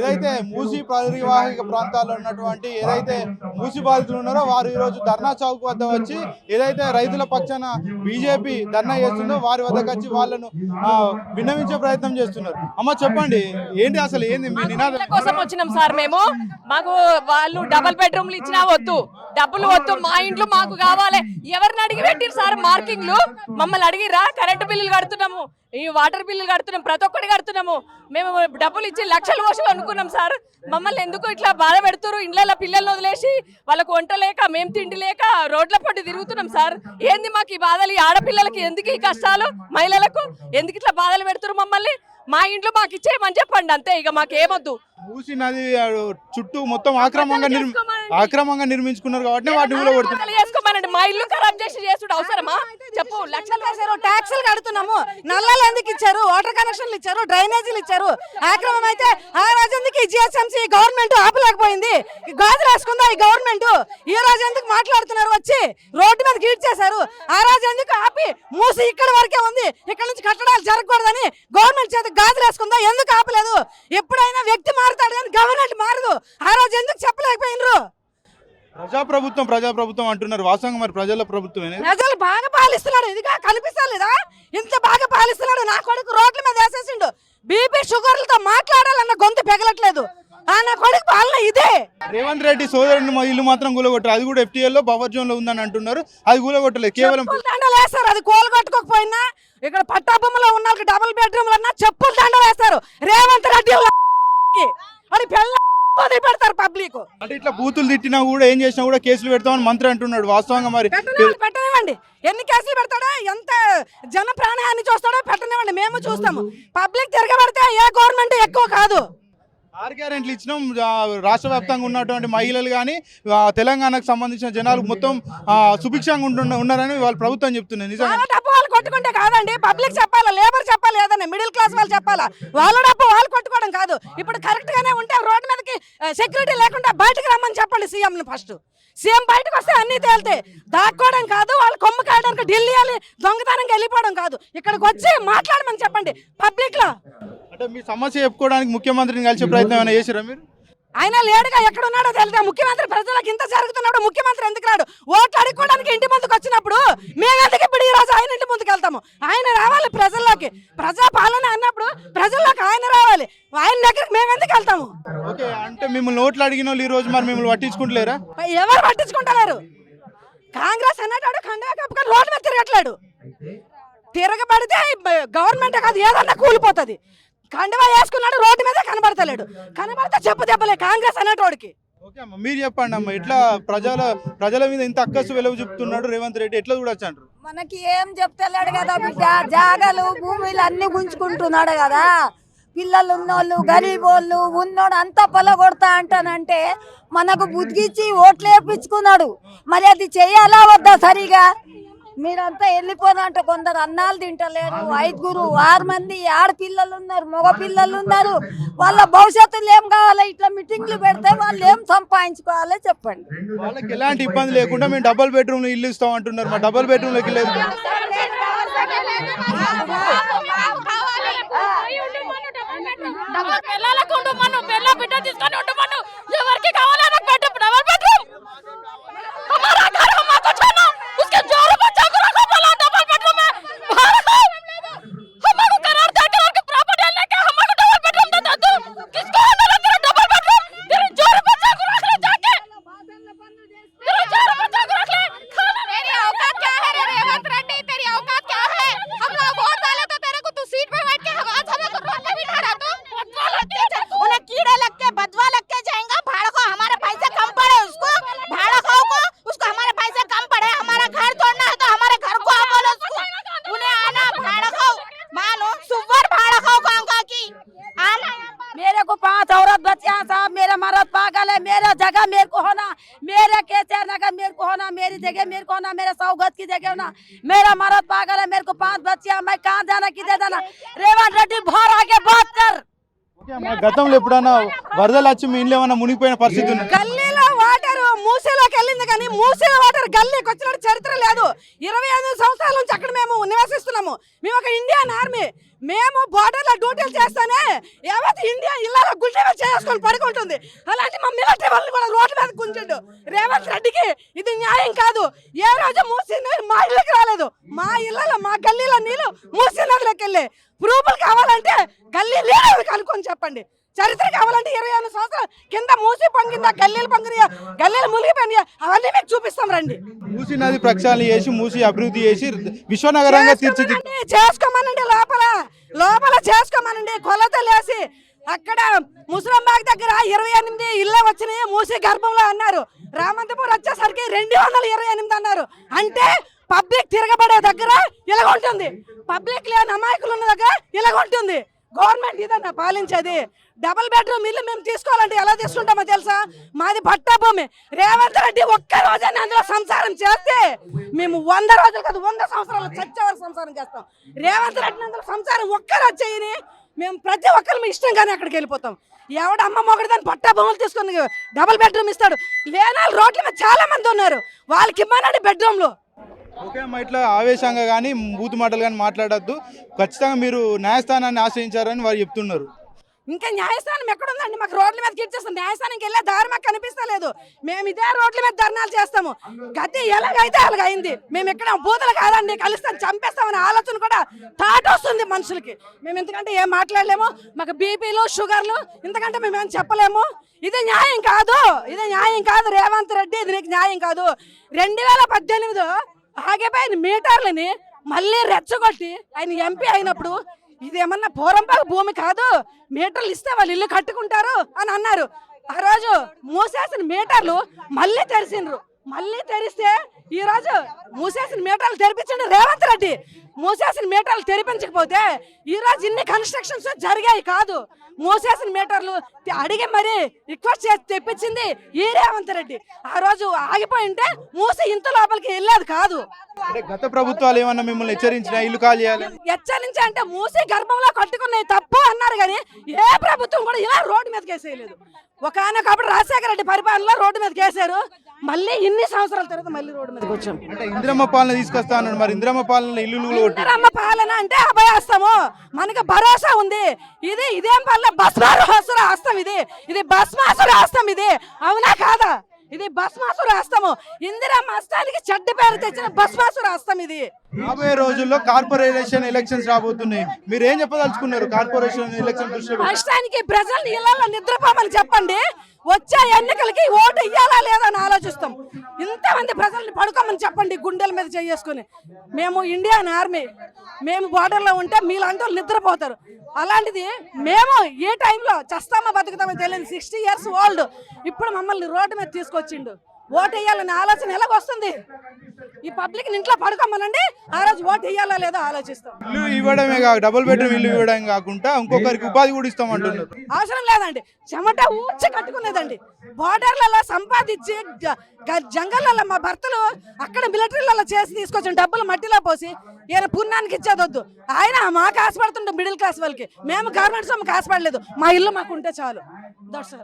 ఏదైతే మూసి పరివాహిక ప్రాంతాల్లో ఉన్నటువంటి ఏదైతే మూసి బాధితులు ఉన్నారో వారు ఈరోజు ధర్నా చౌక్ వద్ద వచ్చి ఏదైతే రైతుల పక్షాన బీజేపీ ధర్నా చేస్తుందో వారి వద్దకు వచ్చి వాళ్ళను విన్నవించే ప్రయత్నం చేస్తున్నారు. అమ్మ చెప్పండి ఏంటి అసలు ఏంది మీ నినాదం? కోసం వచ్చినాం సార్ మేము. మాకు వాళ్ళు డబుల్ బెడ్రూమ్లు ఇచ్చినా వద్దు. డబ్బులు వద్దు మా ఇంట్లో మాకు కావాలి. ఎవరిని అడిగి పెట్టిరు సార్ మార్కింగ్లు? మమ్మల్ని అడిగిరా? కరెంటు బిల్లులు కడుతున్నాము. ఈ వాటర్ బిల్లులు కడుతున్నాం ప్రతి ఒక్కటి కడుతున్నాము. మేము డబ్బులు ఇచ్చి లక్షలు పోసి అనుకున్నాం సార్. మమ్మల్ని ఎందుకు ఇట్లా బాధ పెడుతురు ఇండ్ల పిల్లల్ని వదిలేసి వాళ్ళకు వంట లేక మేము తిండి లేక రోడ్ల పట్టి తిరుగుతున్నాం సార్. ఏంది మాకు ఈ బాధలు? ఈ ఆడపిల్లలకి ఎందుకు ఈ కష్టాలు? మహిళలకు ఎందుకు ఇట్లా బాధలు పెడుతురు మమ్మల్ని? మా ఇంట్లో మాకు ఇచ్చేయమని చెప్పండి అంతే. ఇక మాకేమొద్దు. మూసి నది చుట్టూ మొత్తం ఆక్రమంగా నిర్మి ఆక్రమంగా నిర్మించుకున్నారు కాబట్టి వాటిని కూడా కొడుతున్నారు మా ఇల్లు ఖరాబ్ చేసి చేసుడు అవసరమా? చెప్పు లక్షలు చేశారు ట్యాక్సులు కడుతున్నాము. నల్లలు ఎందుకు ఇచ్చారు? వాటర్ కనెక్షన్లు ఇచ్చారు డ్రైనేజీలు ఇచ్చారు. ఆక్రమం అయితే ఆ రోజు ఎందుకు ఈ జిహెచ్ఎంసీ గవర్నమెంట్ ఆపలేకపోయింది? గాజు రాసుకుందా ఈ గవర్నమెంట్? ఈ రోజు ఎందుకు మాట్లాడుతున్నారు? వచ్చి రోడ్డు మీద గీట్ చేశారు. ఆ రోజు ఎందుకు ఆపి మూసి ఇక్కడ వరకే ఉంది? ఇక్కడ నుంచి కట్టడాలు జరగకూడదని గవర్నమెంట్ చేత గాజు రాసుకుందా ఎందుకు ఆపలేదు? ఎప్పుడైనా వ్యక్తి మారుతాడు కానీ గవర్నమెంట్ మారదు. ఆ రోజు ఎందుకు చెప్పలేకపోయినరు? ప్రజాప్రభుత్వం ప్రజాప్రభుత్వం అంటున్నారు. వాస్తవంగా మరి ప్రజల ప్రభుత్వమే ప్రజలు బాగా పాలిస్తున్నాడు ఇదిగా కనిపిస్తలేదా? ఇంత బాగా పాలిస్తున్నాడు. నా కొడుకు రోడ్ల మీద వేసేసిండు. బీపీ షుగర్లతో మాట్లాడాలన్న గొంతు పెగలట్లేదు. ఆ నా కొడుకు పాలన ఇదే. రేవంత్ రెడ్డి సోదరుని ఇల్లు మాత్రం కూలగొట్టారు. అది కూడా FTL లో బఫర్ జోన్లో ఉందని అంటున్నారు. అది కూలగొట్టలేదు. కేవలం చెప్పులు దండలు వేస్తారు. అది కోలు కొట్టుకోకపోయినా ఇక్కడ పట్టాభూమిలో ఉన్న డబుల్ బెడ్రూమ్ అన్నా చెప్పులు దండలు వేస్తారు. రేవంత్ రెడ్డి. అది వదిలి పెడతారు పబ్లిక్. అంటే ఇట్లా బూతులు తిట్టినా కూడా ఏం చేసినా కూడా కేసులు పెడతామని మంత్రి అంటున్నాడు. వాస్తవంగా మరి పెట్టనివ్వండి ఎన్ని కేసులు పెడతాడో ఎంత జన ప్రాణహాన్ని చూస్తాడో పెట్టనివ్వండి. మేము చూస్తాము. పబ్లిక్ తిరగబడితే ఏ గవర్నమెంట్ ఎక్కువ కాదు. ఆరు గ్యారెంట్లు ఇచ్చినాం. రాష్ట్ర వ్యాప్తంగా ఉన్నటువంటి మహిళలు కానీ తెలంగాణకు సంబంధించిన జనాలు మొత్తం సుభిక్షంగా ఉంటున్న ఉన్నారని వాళ్ళ ప్రభుత్వం చెప్తున్నది నిజంగా. కొట్టుకుంటే కాదండి. పబ్లిక్ చెప్పాలా? లేబర్ చెప్పాలి? ఏదైనా మిడిల్ క్లాస్ వాళ్ళు చెప్పాలా? వాళ్ళ డబ్బు వాళ్ళు కొట్టుకోవడం కాదు. ఇప్పుడు కరెక్ట్ గానే ఉంటే రోడ్డు మీదకి సెక్యూరిటీ లేకుండా బయటకు రమ్మని చెప్పండి సీఎంని ఫస్ట్ సీఎం బయటకు వస్తే అన్ని తేలితే దాక్కోవడం కాదు వాళ్ళు కొమ్ము కాయడానికి ఢిల్లీ వెళ్ళి దొంగతనంగా వెళ్ళిపోవడం కాదు. ఇక్కడికి వచ్చి మాట్లాడమని చెప్పండి. పబ్లిక్లో. అంటే మీ సమస్య చెప్పుకోవడానికి ముఖ్యమంత్రిని కలిసే ప్రయత్నం ఏమైనా చేసిరా మీరు? ఆయన లేడుగా ఎక్కడ ఉన్నాడో తెలియదు. ముఖ్యమంత్రి ప్రజలకు ఇంత జరుగుతున్నప్పుడు ముఖ్యమంత్రి ఎందుకు రాడు? ఓట్లు అడుక్కోవడానికి ఇంటి ముందుకు వచ్చినప్పుడు మేము ఎందుకు ఇప్పుడు ఈ రోజు ఆయన ఇంటి ముందుకు వెళ్తాము? ఆయన రావాలి ప్రజల్లోకి. ప్రజా పాలన అన్నప్పుడు ప్రజల్లోకి ఆయన రావాలి. ఆయన దగ్గరికి మేము ఎందుకు వెళ్తాము అంటే మిమ్మల్ని ఓట్లు అడిగిన వాళ్ళు ఈ రోజు మరి మిమ్మల్ని పట్టించుకుంటలేరా? ఎవరు పట్టించుకుంటలేరు? కాంగ్రెస్ అన్నట్టు కండువా కప్పుకొని రోడ్డు మీద తిరగట్లేడు. తిరగబడితే గవర్నమెంట్ కాదు ఏదన్నా కూలిపోతుంది. కండువా వేసుకున్నాడు రోడ్డు మీద కనబడతలేడు. కనబడితే చెప్పు దెబ్బలే కాంగ్రెస్ అనేటోడికి. ఓకే అమ్మ మీరు చెప్పండి అమ్మ ఇట్లా ప్రజల ప్రజల మీద ఇంత అక్కసు వెలువ చెప్తున్నాడు రేవంత్ రెడ్డి ఎట్లా చూడొచ్చు అంటారు మనకి ఏం చెప్తలేడు కదా బిడ్డ జాగలు భూమిలు అన్ని గుంజుకుంటున్నాడు కదా. పిల్లలు ఉన్నోళ్ళు గరీబోళ్ళు ఉన్నోడు అంతా పొలగొడతా అంటానంటే మనకు బుద్ధిచ్చి ఓట్లు వేపించుకున్నాడు. మరి అది చెయ్యాలా వద్దా సరిగా? మీరంతా వెళ్ళిపోనంటే కొందరు అన్నాలు తింటలేరు. ఐదుగురు ఆరు మంది ఆడపిల్లలు ఉన్నారు మగ పిల్లలు ఉన్నారు వాళ్ళ భవిష్యత్తులో ఏం కావాలి? ఇట్లా మీటింగ్లు పెడితే వాళ్ళు ఏం సంపాదించుకోవాలో చెప్పండి. వాళ్ళకి ఎలాంటి ఇబ్బంది లేకుండా మేము డబుల్ బెడ్రూమ్ ఇల్లు ఇస్తాం అంటున్నారు. మా డబుల్ బెడ్రూమ్లోకి లేదు. డబల్ పిల్లలకు ఉండమను పిల్ల బిడ్డ తీసుకొని ఉండమను ఎవరికి కావాలో पागल है मेरा जगह मेरे को होना मेरे केचर नगर मेरे को होना मेरी जगह मेरे को होना मेरे सौगत की जगह होना मेरा मर्द पागल है मेरे को पांच बच्चियां मैं कहाँ जाना किधर जाना रेवंत रेड्डी भर आगे बात कर ఓకే అమ్మ గతంలో ఎప్పుడైనా వరదలు వచ్చి మీ ఇంట్లో ఏమైనా మునిగిపోయిన పరిస్థితి ఉంది గల్లీలో వాటర్ మూసీలోకి వెళ్ళింది కానీ మూసీలో వాటర్ గల్లీకి వచ్చినట్టు చరిత్ర లేదు ఇరవై ఐదు సంవత్సరాల నుంచి అక్కడ మేము నివసిస్తున్నాము మేము ఒక ఇండియన్ ఆర్మీ మేము బోర్డర్లో డ్యూటీలు చేస్తానే ఏమైతే ఇండియా ఇళ్ళలో గుండె చేసుకొని పడుకుంటుంది. అలాంటి మా మిలిటరీ వాళ్ళు కూడా రోడ్డు మీద గుంజిండు. రేవంత్ రెడ్డికి ఇది న్యాయం కాదు. ఏ రోజు మూసీ నీరు మా ఇళ్ళకి రాలేదు. మా ఇళ్ళలో మా గల్లీలో నీళ్ళు మూసీ నదిలోకి వెళ్ళే ప్రూఫ్లు కావాలంటే గల్లీ లీడర్లు కనుక్కొని చెప్పండి. చరిత్ర కావాలంటే ఇరవై ఐదు సంవత్సరాలు కింద మూసి పొంగిందా గల్లీలు పొంగినాయా గల్లీలు మునిగిపోయినాయా? అవన్నీ మీకు చూపిస్తాం రండి. మూసీ నది ప్రక్షాళన చేసి మూసీ అభివృద్ధి చేసి విశ్వనగరంగా తీర్చిది చేసుకోమనండి, లోపల. లోపల చేసుకోమనండి. కొలతలేసి అక్కడ ముసలంబాగ్ దగ్గర ఇరవై ఎనిమిది ఇళ్ళే వచ్చినాయి మూసి గర్భంలో అన్నారు. రామంతపూర్ వచ్చేసరికి రెండు వందల ఇరవై ఎనిమిది అన్నారు. అంటే పబ్లిక్ తిరగబడే దగ్గర ఇలాగుంటుంది పబ్లిక్ లేని అమాయకులు ఉన్న దగ్గర ఇలాగుంటుంది గవర్నమెంట్ ఇదన్నా పాలించేది? డబుల్ బెడ్రూమ్ ఇల్లు మేము తీసుకోవాలంటే ఎలా తీసుకుంటామో తెలుసా? మాది పట్టా భూమి. రేవంత్ రెడ్డి ఒక్క రోజైనా అందులో సంసారం చేస్తే మేము వంద రోజులు కదా వంద సంవత్సరాలు చచ్చే వరకు సంసారం చేస్తాం. రేవంత్ రెడ్డి అందులో సంసారం ఒక్క చేయని మేము ప్రతి ఒక్కరు మీ ఇష్టంగానే అక్కడికి వెళ్ళిపోతాం. ఎవడ అమ్మ మొగడు దాన్ని పట్టా భూములు తీసుకొని డబుల్ బెడ్రూమ్ ఇస్తాడు. లేనాలు రోడ్ల మీద చాలా మంది ఉన్నారు. వాళ్ళకి ఇమ్మనండి బెడ్రూమ్లు. ఓకే అమ్మా ఇట్లా ఆవేశంగా కానీ బూతు మాటలు కానీ మాట్లాడద్దు. ఖచ్చితంగా మీరు న్యాయస్థానాన్ని ఆశ్రయించారని వారు చెప్తున్నారు. ఇంకా న్యాయస్థానం ఎక్కడుందండి? మాకు రోడ్ల మీద గిడ్చేస్తాం న్యాయస్థానానికి వెళ్ళే దారి మాకు కనిపిస్తలేదు. మేము ఇదే రోడ్ల మీద ధర్నాలు చేస్తాము. గతి ఎలాగైతే అలాగైంది మేము ఇక్కడ బూతులు కాదండి కలుస్తాం చంపేస్తామనే ఆలోచన కూడా థాట్ వస్తుంది మనుషులకి. మేము ఎందుకంటే ఏం మాట్లాడలేము. మాకు బీపీలు షుగర్లు ఇంతకంటే మేము ఏం చెప్పలేము. ఇది న్యాయం కాదు. ఇది న్యాయం కాదు రేవంత్ రెడ్డి ఇది నీకు న్యాయం కాదు. రెండు వేల పద్దెనిమిదిలో ఆగిపోయిన మీటర్లని మళ్ళీ రెచ్చగొట్టి ఆయన ఎంపీ అయినప్పుడు ఇదేమన్నా పోరంపాకు భూమి కాదు మీటర్లు ఇస్తే వాళ్ళు ఇల్లు కట్టుకుంటారు అని అన్నారు. ఆ రోజు మూసేసిన మీటర్లు మళ్ళీ తెరిసిండ్రు. మళ్ళీ తెరిస్తే ఈ రోజు మూసేసిన మీటర్లు తెరిపించండి. రేవంత్ రెడ్డి మూసేసిన మీటర్లు తెరిపించకపోతే ఈ రోజు ఇన్ని కన్స్ట్రక్షన్స్ జరిగాయి కాదు. మూసేసిన మీటర్లు అడిగి మరి రిక్వెస్ట్ చేసి తెప్పించింది ఈ రేవంత్ రెడ్డి. ఆ రోజు ఆగిపోయి ఉంటే మూసి ఇంత లోపలికి వెళ్ళేది కాదు. గత ప్రభుత్వాలు ఏమన్నా మిమ్మల్ని హెచ్చరించిన ఇల్లు ఖాళీ హెచ్చరించి అంటే మూసి గర్భంలో కట్టుకున్నాయి తప్పు అన్నారు కానీ ఏ ప్రభుత్వం కూడా ఇలా రోడ్డు మీదకి వేసేయలేదు ఒక అప్పుడు రాజశేఖర రెడ్డి పరిపాలనలో రోడ్డు మీదకి వేశారు మళ్ళీ ఇన్ని సంవత్సరాల తర్వాత మళ్ళీ రోడ్డు మీదకి వచ్చాం. అంటే ఇందిరమ్మ పాలన తీసుకొస్తా అన్నాడు. మరి ఇందిరమ్మ పాలన ఇల్లు ఇందిరమ్మ పాలన అంటే అభయాస్తము. మనకి భరోసా ఉంది. ఇది ఇదేం పాలన భస్మాసుర హస్తం ఇది. ఇది భస్మాసుర హస్తం ఇది. అవునా కాదా? ఇది భస్మాసుర హస్తము. ఇందిరమ్మ హస్తానికి చెడ్డ పేరు తెచ్చిన భస్మాసుర హస్తం ఇది. రాబోయే రోజుల్లో కార్పొరేషన్ ఎలక్షన్స్ రాబోతున్నాయి. మీరు ఏం చెప్పదలుచుకున్నారు? కార్పొరేషన్ ఎలక్షన్ రాష్ట్రానికి ప్రజల్ని ఇళ్ళలో నిద్రపోమని చెప్పండి. వచ్చే ఎన్నికలకి ఓటు ఇయ్యాలా లేదా అని ఆలోచిస్తాం. ఇంతమంది ప్రజల్ని పడుకోమని చెప్పండి గుండెల మీద చేసుకొని మేము ఇండియన్ ఆర్మీ. మేము బార్డర్లో ఉంటే మీలందరూ నిద్రపోతారు. అలాంటిది మేము ఏ టైంలో చస్తామా బతుకుతామో తెలియదు సిక్స్టీ ఇయర్స్ ఓల్డ్. ఇప్పుడు మమ్మల్ని రోడ్డు మీద తీసుకొచ్చిండు. ఓటు వేయాలనే ఆలోచన ఎలాగొస్తుంది? ఈ పబ్లిక్ ఇంట్లో పడుకోమనండి ఆ రోజు ఓటు వేయాలా లేదో ఆలోచిస్తాం. ఇల్లు ఇవ్వడమే కాదు డబుల్ బెడ్రూమ్ ఇల్లు ఇవ్వడం కాకుండా ఇంకొకరికి ఉపాధి కూడా ఇస్తాం అంటున్నారు అవసరం లేదండి. చెమట ఊడ్చి కట్టుకునేదండి. బార్డర్లలో సంపాదించి జ- గ- జంగల్లో మా భర్తలు అక్కడ మిలిటరీలలో చేసి తీసుకొచ్చిన డబ్బులు మట్టిలో పోసి ఈయన పుణ్యానికి ఇచ్చేదొద్దు. ఆయన మాకు ఆశపడుతుంటాం మిడిల్ క్లాస్ వాళ్ళకి. మేము గవర్నమెంట్ సొమ్ముకి ఆశపడలేదు. మా ఇల్లు మాకు ఉంటే చాలు. దట్స్